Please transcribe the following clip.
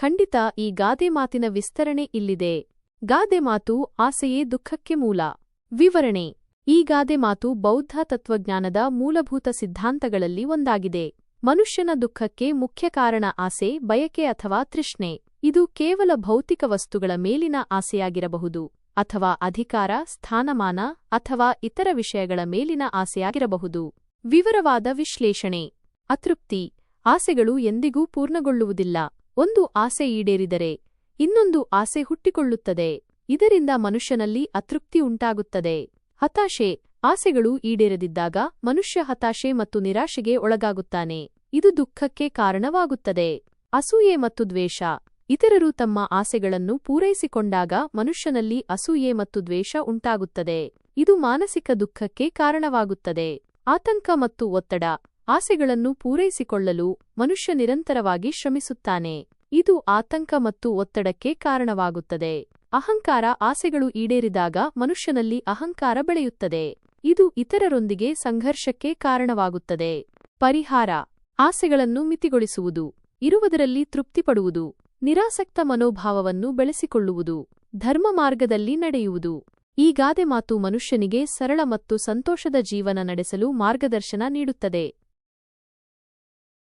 ಖಂಡಿತ ಈ ಗಾದೆ ಮಾತಿನ ವಿಸ್ತರಣೆ ಇಲ್ಲಿದೆ. ಗಾದೆ ಮಾತು ಆಸೆಯೇ ದುಃಖಕ್ಕೆ ಮೂಲ. ವಿವರಣೆ. ಈ ಗಾದೆ ಮಾತು ಬೌದ್ಧ ತತ್ವಜ್ಞಾನದ ಮೂಲಭೂತ ಸಿದ್ಧಾಂತಗಳಲ್ಲಿ ಒಂದಾಗಿದೆ. ಮನುಷ್ಯನ ದುಃಖಕ್ಕೆ ಮುಖ್ಯ ಕಾರಣ ಆಸೆ, ಬಯಕೆ ಅಥವಾ ತೃಷ್ಣೆ. ಇದು ಕೇವಲ ಭೌತಿಕ ವಸ್ತುಗಳ ಮೇಲಿನ ಆಸೆಯಾಗಿರಬಹುದು, ಅಥವಾ ಅಧಿಕಾರ, ಸ್ಥಾನಮಾನ, ಅಥವಾ ಇತರ ವಿಷಯಗಳ ಮೇಲಿನ ಆಸೆಯಾಗಿರಬಹುದು. ವಿವರವಾದ ವಿಶ್ಲೇಷಣೆ. ಅತೃಪ್ತಿ. ಆಸೆಗಳು ಎಂದಿಗೂ ಪೂರ್ಣಗೊಳ್ಳುವುದಿಲ್ಲ. ಒಂದು ಆಸೆ ಈಡೇರಿದರೆ ಇನ್ನೊಂದು ಆಸೆ ಹುಟ್ಟಿಕೊಳ್ಳುತ್ತದೆ. ಇದರಿಂದ ಮನುಷ್ಯನಲ್ಲಿ ಅತೃಪ್ತಿ ಉಂಟಾಗುತ್ತದೆ. ಹತಾಶೆ, ಆಸೆಗಳು ಈಡೇರದಿದ್ದಾಗ ಮನುಷ್ಯ ಹತಾಶೆ ಮತ್ತು ನಿರಾಶೆಗೆ ಒಳಗಾಗುತ್ತಾನೆ. ಇದು ದುಃಖಕ್ಕೆ ಕಾರಣವಾಗುತ್ತದೆ. ಅಸೂಯೆ ಮತ್ತು ದ್ವೇಷ, ಇತರರು ತಮ್ಮ ಆಸೆಗಳನ್ನು ಪೂರೈಸಿಕೊಂಡಾಗ ಮನುಷ್ಯನಲ್ಲಿ ಅಸೂಯೆ ಮತ್ತು ದ್ವೇಷ ಉಂಟಾಗುತ್ತದೆ. ಇದು ಮಾನಸಿಕ ದುಃಖಕ್ಕೆ ಕಾರಣವಾಗುತ್ತದೆ. ಆತಂಕ ಮತ್ತು ಒತ್ತಡ ಆಸೆಗಳನ್ನು ಪೂರೈಸಿಕೊಳ್ಳಲು ಮನುಷ್ಯ ನಿರಂತರವಾಗಿ ಶ್ರಮಿಸುತ್ತಾನೆ. ಇದು ಆತಂಕ ಮತ್ತು ಒತ್ತಡಕ್ಕೆ ಕಾರಣವಾಗುತ್ತದೆ. ಅಹಂಕಾರ ಆಸೆಗಳು ಈಡೇರಿದಾಗ ಮನುಷ್ಯನಲ್ಲಿ ಅಹಂಕಾರ ಬೆಳೆಯುತ್ತದೆ. ಇದು ಇತರರೊಂದಿಗೆ ಸಂಘರ್ಷಕ್ಕೆ ಕಾರಣವಾಗುತ್ತದೆ. ಪರಿಹಾರ ಆಸೆಗಳನ್ನು ಮಿತಿಗೊಳಿಸುವುದು. ಇರುವುದರಲ್ಲಿ ತೃಪ್ತಿಪಡುವುದು. ನಿರಾಸಕ್ತ ಮನೋಭಾವವನ್ನು ಬೆಳೆಸಿಕೊಳ್ಳುವುದು. ಧರ್ಮ ಮಾರ್ಗದಲ್ಲಿ ನಡೆಯುವುದು. ಈ ಗಾದೆ ಮಾತು ಮನುಷ್ಯನಿಗೆ ಸರಳ ಮತ್ತು ಸಂತೋಷದ ಜೀವನ ನಡೆಸಲು ಮಾರ್ಗದರ್ಶನ ನೀಡುತ್ತದೆ.